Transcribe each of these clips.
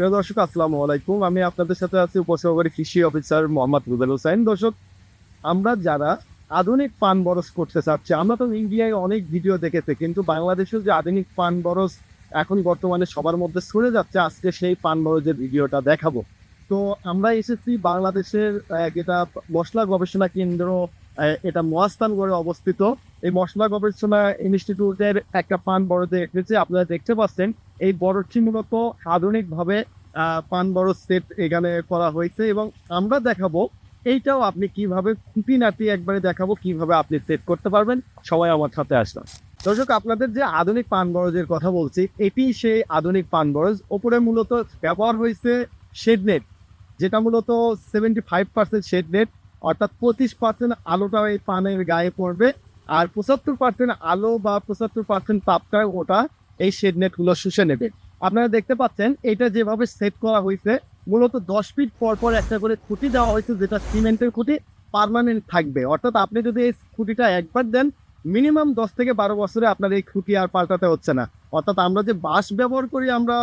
প্রিয় দর্শক, আসসালামু আলাইকুম। আমি আপনাদের সাথে আছি উপসহকারী কৃষি অফিসার মোহাম্মদ রুবেল হোসেন। দর্শক, আমরা যারা আধুনিক পান বরস করতে চাচ্ছি, আমরা তো ইন্ডিয়ায় অনেক ভিডিও দেখেছি, কিন্তু বাংলাদেশের যে আধুনিক পান বরস এখন বর্তমানে সবার মধ্যে ছড়ে যাচ্ছে, আজকে সেই পান বরজের ভিডিওটা দেখাবো। তো আমরা এসেছি বাংলাদেশের যেটা মশলা গবেষণা কেন্দ্র এটা মহাস্থানগড়ে অবস্থিত। এই মশলা গবেষণা ইনস্টিটিউটের একটা পান বরজে এসেছে, আপনারা দেখতে পাচ্ছেন। এই বরফটি মূলত আধুনিকভাবে পান বরফ সেট এখানে করা হয়েছে এবং আমরা দেখাবো এইটাও আপনি কীভাবে খুঁটিনাটি একবারে দেখাবো, কীভাবে আপনি সেট করতে পারবেন। সবাই আমার সাথে আসলাম। দর্শক, আপনাদের যে আধুনিক পান বরজের কথা বলছি, এটি সেই আধুনিক পান বরজ। ওপরে মূলত ব্যবহার হয়েছে শেড নেট যেটা মূলত seventy five percent shade net অর্থাৎ পঁচিশ পার্সেন্ট আলোটা এই পানের গায়ে পড়বে, আর পঁচাত্তর পার্সেন্ট আলো বা পঁচাত্তর পার্সেন্ট তাপটা ওটা এই শেড নেটগুলো শুষে নেবে। আপনারা দেখতে পাচ্ছেন এটা যেভাবে সেট করা হয়েছে মূলত দশ ফিট পর পর একটা করে খুঁটি দেওয়া হয়েছে যেটা সিমেন্টের খুঁটি পার্মানেন্ট থাকবে। অর্থাৎ আপনি যদি এই খুঁটিটা একবার দেন মিনিমাম দশ থেকে বারো বছরে আপনার এই খুঁটি আর পাল্টাতে হচ্ছে না। অর্থাৎ আমরা যে বাঁশ ব্যবহার করি আমরা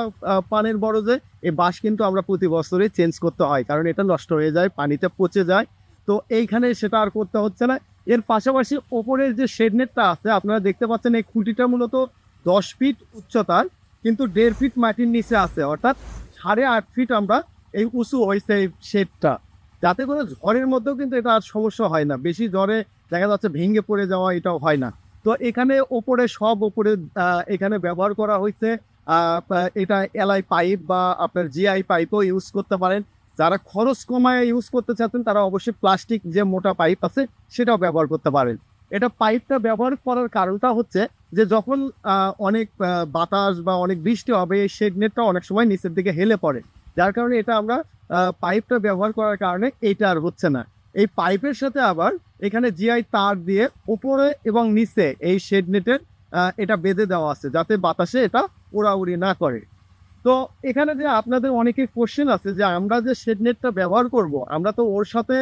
পানের বরজে এই বাঁশ কিন্তু আমরা প্রতি বছরে চেঞ্জ করতে হয় কারণ এটা নষ্ট হয়ে যায় পানিতে পচে যায়। তো এইখানে সেটা আর করতে হচ্ছে না। এর পাশাপাশি ওপরের যে শেড নেটটা আছে আপনারা দেখতে পাচ্ছেন এই খুঁটিটা মূলত দশ ফিট উচ্চতার, কিন্তু দেড় ফিট মাটির নিচে আছে, অর্থাৎ সাড়ে আট ফিট আমরা এই উঁচু হয়েছে এই শেডটা যাতে করে ঝড়ের মধ্যেও কিন্তু এটা আর সমস্যা হয় না। বেশি জ্বরে দেখা যাচ্ছে ভেঙে পড়ে যাওয়া এটাও হয় না। তো এখানে ওপরে সব ওপরে এখানে ব্যবহার করা হয়েছে এটা এলআই পাইপ বা আপনার জিআই পাইপও ইউজ করতে পারেন। যারা খরচ কমায় ইউজ করতে চাচ্ছেন, তারা অবশ্যই প্লাস্টিক যে মোটা পাইপ আছে, সেটাও ব্যবহার করতে পারেন। এটা পাইপটা ব্যবহার করার কারণটা হচ্ছে যে যখন অনেক বাতাস বা অনেক বৃষ্টি হবে শেড নেটটা অনেক সময় নিচের দিকে হেলে পড়ে। যার কারণে এটা আমরা পাইপটা ব্যবহার করার কারণে এটা আর হচ্ছে না। এই পাইপের সাথে আবার এখানে জিআই তার দিয়ে উপরে এবং নিচে এই শেড নেটের এটা বেঁধে দেওয়া আছে, যাতে বাতাসে এটা উড়াউড়ি না করে। তো এখানে যে আপনাদের অনেকের কোশ্চেন আছে যে আমরা যে শেড নেটটা ব্যবহার করব, আমরা তো ওর সাথে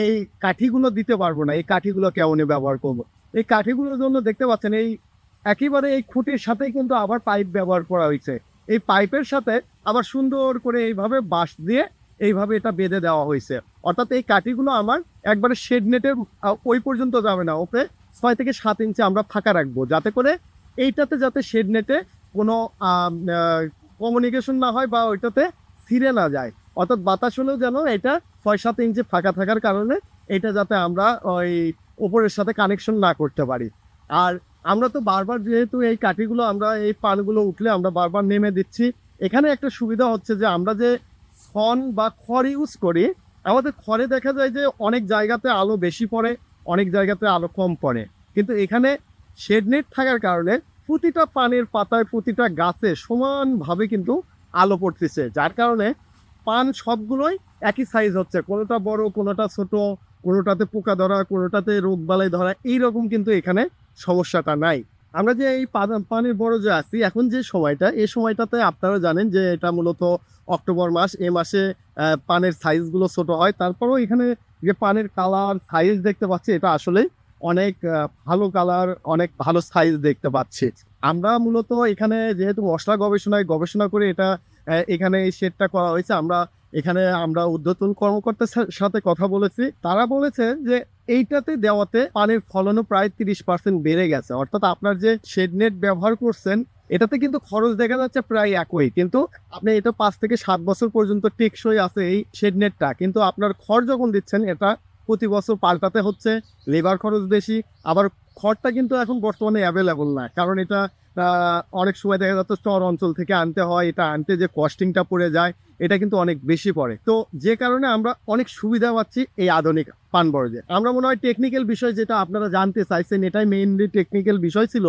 এই কাঠিগুলো দিতে পারব না, এই কাঠিগুলো কেমনে ব্যবহার করব? এই কাঠিগুলোর জন্য দেখতে পাচ্ছেন, এই একেবারে এই খুঁটির সাথেই কিন্তু আবার পাইপ ব্যবহার করা হয়েছে। এই পাইপের সাথে আবার সুন্দর করে এইভাবে বাঁশ দিয়ে এইভাবে এটা বেঁধে দেওয়া হয়েছে। অর্থাৎ এই কাঠিগুলো আমার একবারে শেড নেটের ওই পর্যন্ত যাবে না। ওকে ছয় থেকে সাত ইঞ্চি আমরা ফাঁকা রাখব। যাতে করে এইটাতে যাতে শেড নেটে কোনো কমিউনিকেশন না হয় বা ওইটাতে ছিঁড়ে না যায়। অর্থাৎ বাতাস হলেও যেন এটা ছয় সাত ইঞ্চি ফাঁকা থাকার কারণে এটা যাতে আমরা ওই ওপরের সাথে কানেকশন না করতে পারি। আর আমরা তো বারবার যেহেতু এই কাঠিগুলো, আমরা এই পানগুলো উঠলে আমরা বারবার নেমে দিচ্ছি। এখানে একটা সুবিধা হচ্ছে যে আমরা যে ছন বা খড় ইউজ করি, আমাদের খড়ে দেখা যায় যে অনেক জায়গাতে আলো বেশি পড়ে, অনেক জায়গাতে আলো কম পড়ে। কিন্তু এখানে শেড নেট থাকার কারণে প্রতিটা পানের পাতায় প্রতিটা গাছে সমানভাবে কিন্তু আলো পড়তেছে। যার কারণে পান সবগুলোই একই সাইজ হচ্ছে। কোনোটা বড়, কোনোটা ছোট, কোনোটাতে পোকা ধরা, কোনোটাতে রোগ বালাই ধরা, এইরকম কিন্তু এখানে সমস্যাটা নাই। আমরা যে এই পানের বড় যে আছি, এখন যে সময়টা, এই সময়টাতে আপনারা জানেন যে এটা মূলত অক্টোবর মাস, এ মাসে পানের সাইজগুলো ছোট হয়। তারপরেও এখানে যে পানের কালার সাইজ দেখতে পাচ্ছি, এটা আসলে অনেক ভালো কালার অনেক ভালো সাইজ দেখতে পাচ্ছি। আমরা মূলত এখানে যেহেতু মশলা গবেষণায় গবেষণা করে এটা এখানে এই শেডটা করা হয়েছে, আমরা এখানে আমরা উদ্যতন কর্মকর্তার সাথে কথা বলেছি। তারা বলেছে যে এইটাতে দেওয়াতে পানির ফলনও প্রায় তিরিশ পার্সেন্ট বেড়ে গেছে। অর্থাৎ আপনার যে শেড নেট ব্যবহার করছেন, এটাতে কিন্তু খরচ দেখা যাচ্ছে প্রায় একই। কিন্তু আপনি এটা পাঁচ থেকে সাত বছর পর্যন্ত টেকসই আছে এই শেড নেটটা। কিন্তু আপনার খড় যখন দিচ্ছেন, এটা প্রতি বছর পাল্টাতে হচ্ছে, লেবার খরচ বেশি। আবার খড়টা কিন্তু এখন বর্তমানে অ্যাভেলেবল না। কারণ এটা অনেক সময় দেখা যাচ্ছে চর অঞ্চল থেকে আনতে হয়, এটা আনতে যে কস্টিংটা পড়ে যায়, এটা কিন্তু অনেক বেশি পড়ে। তো যে কারণে আমরা অনেক সুবিধা পাচ্ছি এই আধুনিক পান বরজে আমরা মনে হয় টেকনিক্যাল বিষয় যেটা আপনারা জানতে চাইছেন, এটাই মেইনলি টেকনিক্যাল বিষয় ছিল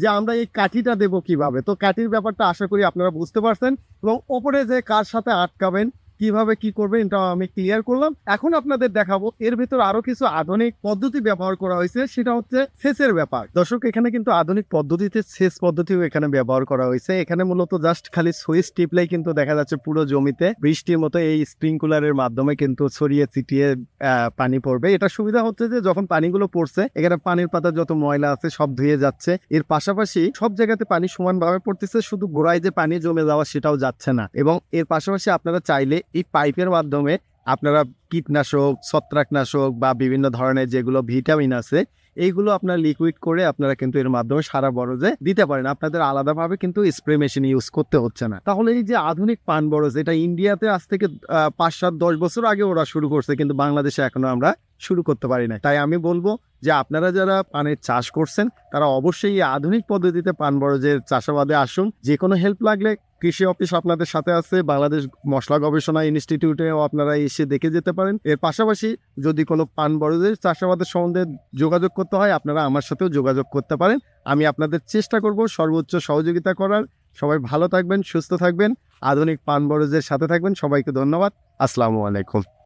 যে আমরা এই কাঠিটা দেব কীভাবে। তো কাঠির ব্যাপারটা আশা করি আপনারা বুঝতে পারছেন এবং ওপরে যে কার সাথে আটকাবেন কীভাবে কি করবে এটা আমি ক্লিয়ার করলাম। এখন আপনাদের দেখাবো, এর ভেতর আরও কিছু আধুনিক পদ্ধতি ব্যবহার করা হয়েছে, সেটা হচ্ছে সেচের ব্যাপার। দর্শক, এখানে কিন্তু আধুনিক পদ্ধতিতে সেচ পদ্ধতিও এখানে ব্যবহার করা হয়েছে। এখানে মূলত জাস্ট খালি সুইচ টিপলেই কিন্তু দেখা যাচ্ছে পুরো জমিতে বৃষ্টির মতো এই স্প্রিংকুলারের মাধ্যমে কিন্তু ছড়িয়ে ছিটিয়ে পানি পড়বে। এটা সুবিধা হচ্ছে যে যখন পানিগুলো পড়ছে, এখানে পানির পাতা যত ময়লা আছে সব ধুয়ে যাচ্ছে। এর পাশাপাশি সব জায়গাতে পানি সমানভাবে পড়তেছে, শুধু গোড়ায় যে পানি জমে যাওয়া সেটাও যাচ্ছে না। এবং এর পাশাপাশি আপনারা চাইলে এই পাইপের মাধ্যমে আপনারা কীটনাশক, ছত্রাকনাশক বা বিভিন্ন ধরনের যেগুলো ভিটামিন আছে, এইগুলো আপনার লিকুইড করে আপনারা কিন্তু এর মাধ্যমে সারা বরজে দিতে পারেন। আপনাদের আলাদাভাবে কিন্তু স্প্রে মেশিন ইউজ করতে হচ্ছে না। তাহলে এই যে আধুনিক পান বরজ, এটা ইন্ডিয়াতে আজ থেকে পাঁচ সাত দশ বছর আগে ওরা শুরু করছে, কিন্তু বাংলাদেশে এখনও আমরা শুরু করতে পারি না তাই আমি বলব যে আপনারা যারা পানের চাষ করছেন, তারা অবশ্যই এই আধুনিক পদ্ধতিতে পান বরজের চাষাবাদে আসুন। যে কোনো হেল্প লাগলে কৃষি অফিস আপনাদের সাথে আছে, বাংলাদেশ মশলা গবেষণা ইনস্টিটিউটেও আপনারা এসে দেখে যেতে পারেন। এর পাশাপাশি যদি কোনো পান বড়দের চাষাবাদের সম্বন্ধে যোগাযোগ করতে হয়, আপনারা আমার সাথেও যোগাযোগ করতে পারেন। আমি আপনাদের চেষ্টা করব সর্বোচ্চ সহযোগিতা করার। সবাই ভালো থাকবেন, সুস্থ থাকবেন। আধুনিক পান বড়দের সাথে থাকবেন। সবাইকে ধন্যবাদ। আসসালামু আলাইকুম।